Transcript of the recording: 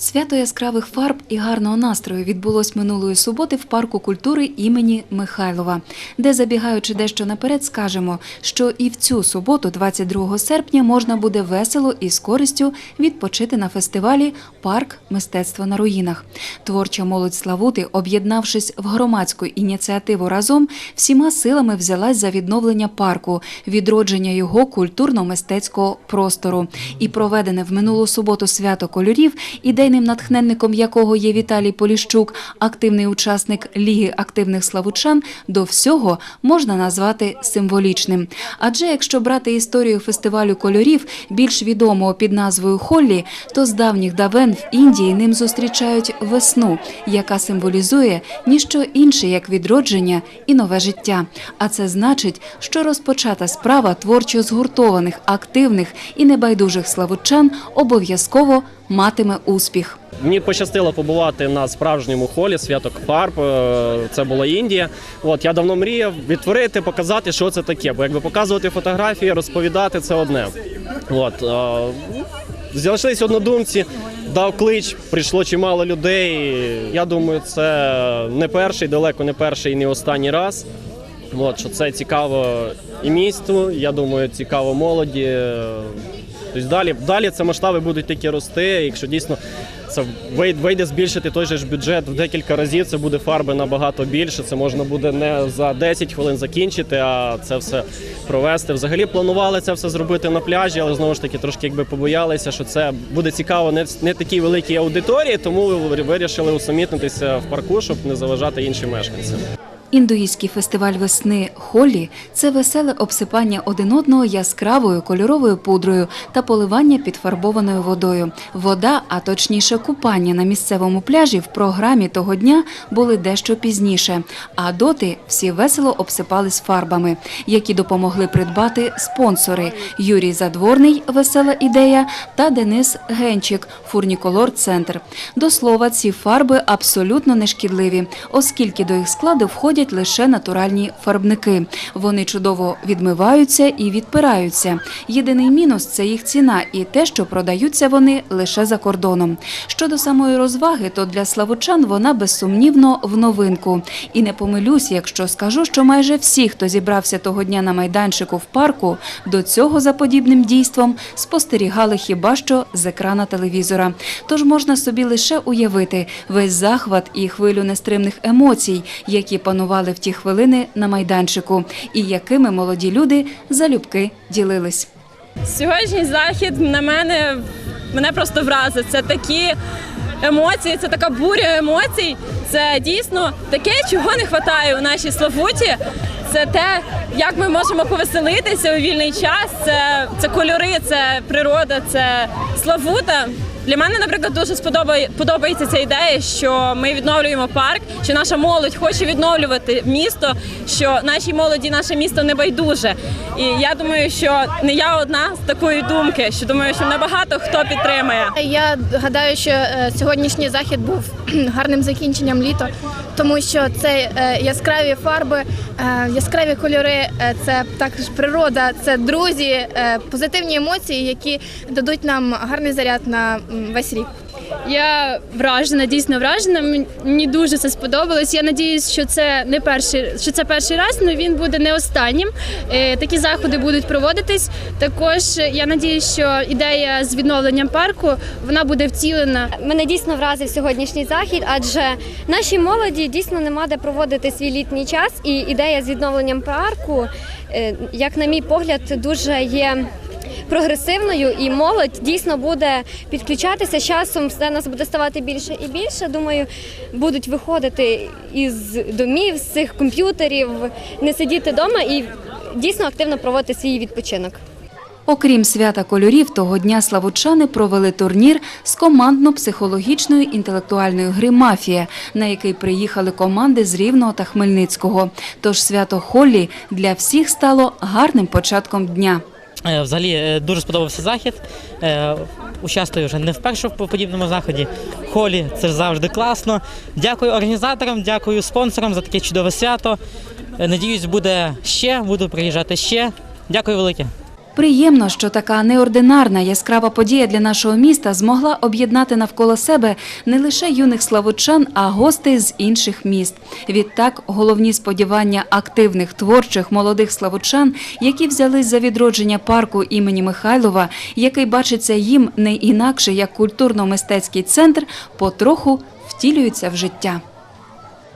Свято яскравих фарб і гарного настрою відбулось минулої суботи в парку культури імені Михайлова, де, забігаючи дещо наперед, скажемо, що і в цю суботу, 22 серпня, можна буде весело і з користю відпочити на фестивалі Парк мистецтва на руїнах. Творча молодь Славути, об'єднавшись в громадську ініціативу разом, всіма силами взялась за відновлення парку, відродження його культурно-мистецького простору. І проведене в минулу суботу свято кольорів, ідейним натхненником якого є Віталій Поліщук, активний учасник Ліги активних славучан, до всього можна назвати символічним. Адже якщо брати історію фестивалю кольорів, більш відомого під назвою Холлі, то з давніх давен в Індії ним зустрічають весну, яка символізує ніщо інше, як відродження і нове життя. А це значить, що розпочата справа творчо згуртованих, активних і небайдужих славучан обов'язково матиме успіх. Мені пощастило побувати на справжньому холі святок фарб. е, Це була Індія. От я давно мріяв відтворити, показати, що це таке. Бо якби показувати фотографії, розповідати це одне. От е, знайшлись однодумці, дав клич, прийшло чимало людей. Я думаю, це не перший, далеко не перший і не останній раз. От, що це цікаво і місту, я думаю, цікаво молоді. Тобто далі, далі це масштаби будуть тільки рости. Якщо дійсно це вийде збільшити той же ж бюджет в декілька разів, це буде фарби набагато більше. Це можна буде не за 10 хвилин закінчити, а це все провести. Взагалі планували це все зробити на пляжі, але знову ж таки трошки якби побоялися, що це буде цікаво не, не такій великій аудиторії, тому вирішили усамітнитися в парку, щоб не заважати іншим мешканцям. Індуїзький фестиваль весни Холлі це веселе обсипання один одного яскравою кольоровою пудрою та поливання підфарбованою водою. Вода, а точніше купання на місцевому пляжі в програмі того дня були дещо пізніше. А доти всі весело обсипались фарбами, які допомогли придбати спонсори Юрій Задворний, весела ідея, та Денис Генчик, Фурніколор Центр. До слова, ці фарби абсолютно не шкідливі, оскільки до їх складу входять лише натуральні фарбники. Вони чудово відмиваються і відпираються. Єдиний мінус це їх ціна і те, що продаються вони лише за кордоном. Щодо самої розваги, то для славучан вона безсумнівно в новинку. І не помилюсь, якщо скажу, що майже всі, хто зібрався того дня на майданчику в парку, до цього за подібним дійством спостерігали хіба що з екрана телевізора. Тож можна собі лише уявити весь захват і хвилю нестримних емоцій, які панували в ті хвилини на майданчику, і якими молоді люди залюбки ділились. Сьогоднішній захід на мене мене просто вразив. Це такі емоції, це така буря емоцій. Це дійсно таке, чого не вистачає у нашій Славуті. Це те, як ми можемо повеселитися у вільний час. Це, це кольори, це природа, це Славута. Для мене, наприклад, дуже сподобає, подобається ця ідея, що ми відновлюємо парк, що наша молодь хоче відновлювати місто, що нашій молоді наше місто не байдуже. І я думаю, що не я одна з такої думки, що думаю, що набагато хто підтримує. Я гадаю, що е, сьогоднішній захід був гарним закінченням літа, тому що це е, яскраві фарби, е, яскраві кольори, е, це також природа, це друзі, позитивні емоції, які дадуть нам гарний заряд на весь рік. Я вражена, дійсно вражена. Мені- дуже це сподобалось. Я надіюсь, що це не перший, що це перший раз, але він буде не останнім. Е, Такі заходи будуть проводитись. Також е, я надіюсь, що ідея з відновленням парку вона буде втілена. Мене дійсно вразив сьогоднішній захід, адже нашій молоді дійсно нема де проводити свій літній час. І ідея з відновленням парку, е, як на мій погляд, дуже є. Прогресивною і молодь дійсно буде підключатися з часом. Все нас буде ставати більше і більше. Думаю, будуть виходити із домів, з цих комп'ютерів, не сидіти вдома і дійсно активно проводити свій відпочинок. Окрім свята кольорів, того дня славучани провели турнір з командно-психологічної інтелектуальної гри Мафія, на який приїхали команди з Рівного та Хмельницького. Тож свято Холлі для всіх стало гарним початком дня. Е, Взагалі е, дуже сподобався захід. Е, Участвую вже не вперше в подібному заході. Холі це ж завжди класно. Дякую організаторам, дякую спонсорам за таке чудове свято. Надіюсь, буде ще, буду приїжджати ще. Дякую велике. Приємно, що така неординарна яскрава подія для нашого міста змогла об'єднати навколо себе не лише юних славутчан, а гостей з інших міст. Відтак, головні сподівання активних творчих молодих славутчан, які взялись за відродження парку імені Михайлова, який бачиться їм не інакше як культурно-мистецький центр, потроху втілюються в життя.